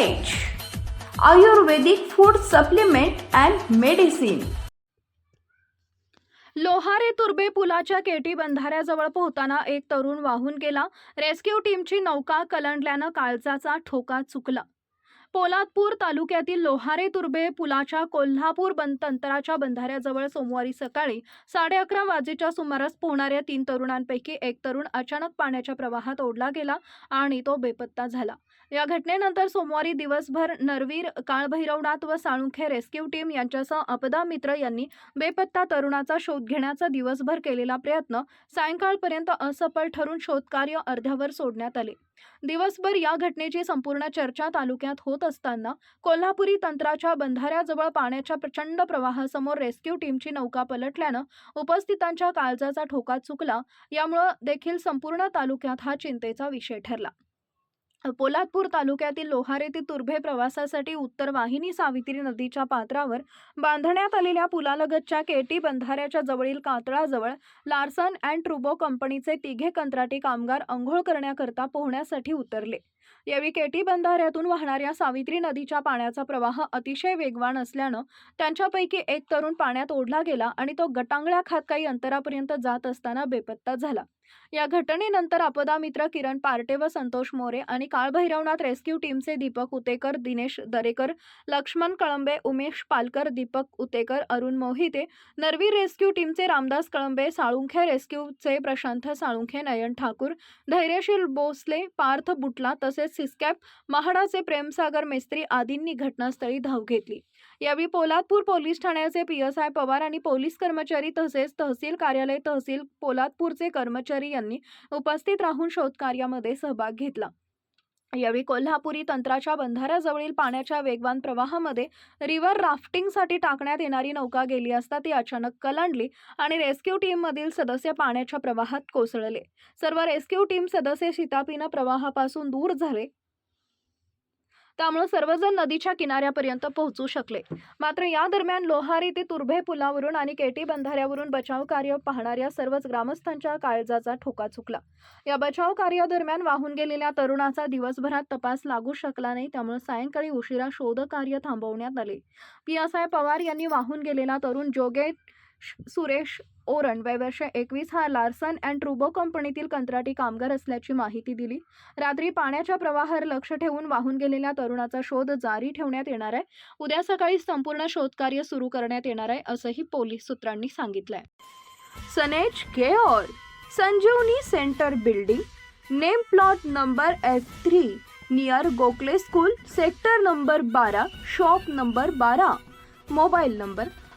Ayurvedic food supplement and medicine Lohare Turbe पुलाच्या Katy बंधाऱ्याजवळ पोहताना एक तरुण वाहून गेला. रेस्क्यू टीमची नौका कलंडल्यानं काळजाचा ठोका चुकला. पोलादपूर तालुक्यातील लोहारे तुर्बे पुलाच्या कोल्हापूर बंतंतराच्या बंधाऱ्याजवळ सोमवारी सकाळी साडे अकरा वाजेच्या सुमारास पोहणाऱ्या तीन तरुणांपैकी एक तरुण अचानक पाण्याच्या प्रवाहात ओढला गेला आणि तो बेपत्ता झाला. या घटनेनंतर सोमवारी दिवसभर नरवीर काळभैरवनाथ व साळुंखे रेस्क्यू टीम यांच्यासह अपदा मित्र यांनी बेपत्ता तरुणाचा शोध घेण्याचा दिवसभर केलेला प्रयत्न सायंकाळपर्यंत असफल ठरून शोधकार्य अर्ध्यावर सोडण्यात आले. दिवसभर या घटनेची संपूर्ण चर्चा तालुक्यात होत असताना कोल्हापुरी तंत्राच्या बंधाऱ्याजवळ पाण्याच्या प्रचंड प्रवाहासमोर रेस्क्यू टीमची नौका पलटल्यानं उपस्थितांच्या काळजाचा ठोका चुकला यामुळं देखील संपूर्ण तालुक्यात हा चिंतेचा विषय ठरला. पोलादपूर तालुक्यातील लोहारे ते तुर्भे प्रवासासाठी उत्तर वाहिनी सावित्री नदीच्या पात्रावर बांधण्यात आलेल्या पुलालगतच्या केटी बंधाऱ्याच्या जवळील कातळाजवळ लार्सन अँड ट्रुबो कंपनीचे तिघे कंत्राटी कामगार अंघोळ करण्याकरता पोहण्यासाठी उतरले. यावेळी केटी बंधाऱ्यातून वाहणाऱ्या सावित्री नदीच्या पाण्याचा प्रवाह अतिशय वेगवान असल्यानं त्यांच्यापैकी एक तरुण पाण्यात ओढला गेला आणि तो गटांगळ्या खात काही अंतरापर्यंत जात असताना बेपत्ता झाला. या घटनेनंतर आपदा मित्र किरण पार्टे व संतोष मोरे आणि काळभैरवनाथ रेस्क्यू टीमचे दीपक उतेकर दिनेश दरेकर लक्ष्मण कळंबे उमेश पालकर दीपक उतेकर अरुण मोहिते नरवी रेस्क्यू टीमचे रामदास कळंबे साळुंखे रेस्क्यूचे प्रशांत साळुंखे नयन ठाकूर धैर्यशील भोसले पार्थ बुटला तसेच सिस्कॅप महाडाचे प्रेमसागर मेस्त्री आदींनी घटनास्थळी धाव घेतली. यावेळी पोलादपूर पोलीस ठाण्याचे पी एस आय पवार आणि पोलीस कर्मचारी तसेच तहसील कार्यालय तहसील पोलादपूरचे कर्मचारी यांनी उपस्थित राहून शोधकार्यामध्ये सहभाग घेतला. यावेळी कोल्हापुरी तंत्राच्या बंधाऱ्याजवळील पाण्याच्या वेगवान प्रवाहामध्ये रिव्हर राफ्टिंगसाठी टाकण्यात येणारी नौका गेली असता ती अचानक कलांडली आणि रेस्क्यू टीममधील सदस्य पाण्याच्या प्रवाहात कोसळले. सर्व रेस्क्यू टीम सदस्य शितापीनं प्रवाहापासून दूर झाले. त्यामुळे सर्वजण नदीच्या किनाऱ्यापर्यंत पोहोचू शकले. मात्र या दरम्यान लोहारी ते तुर्भे पुलावरून आणि केटी बंधाऱ्यावरून बचाव कार्य पाहणाऱ्या सर्वच ग्रामस्थांच्या काळजाचा ठोका चुकला. या बचाव कार्यादरम्यान वाहून गेलेल्या तरुणाचा दिवसभरात तपास लागू शकला नाही त्यामुळे सायंकाळी उशिरा शोध कार्य थांबवण्यात आले. पी एस आय पवार यांनी वाहून गेलेला तरुण जोगे सुरेश ओरण वय वर्ष एकवीस हा लार्सन अँड ट्रुबो कंपनीतील कंत्राटी कामगार असल्याची माहिती दिली. रात्री पाण्याच्या प्रवाहावर लक्ष ठेवून वाहून गेलेल्या तरुणाचा शोध जारी ठेवण्यात येणार आहे. उद्या सकाळी संपूर्ण शोधकार्य सुरू करण्यात येणार आहे असंही पोलीस सूत्रांनी सांगितलंय. सनेज care Sanjeevani centre building name plot number F three near Gokhale school sector number बारा शॉप नंबर बारा मोबाईल नंबर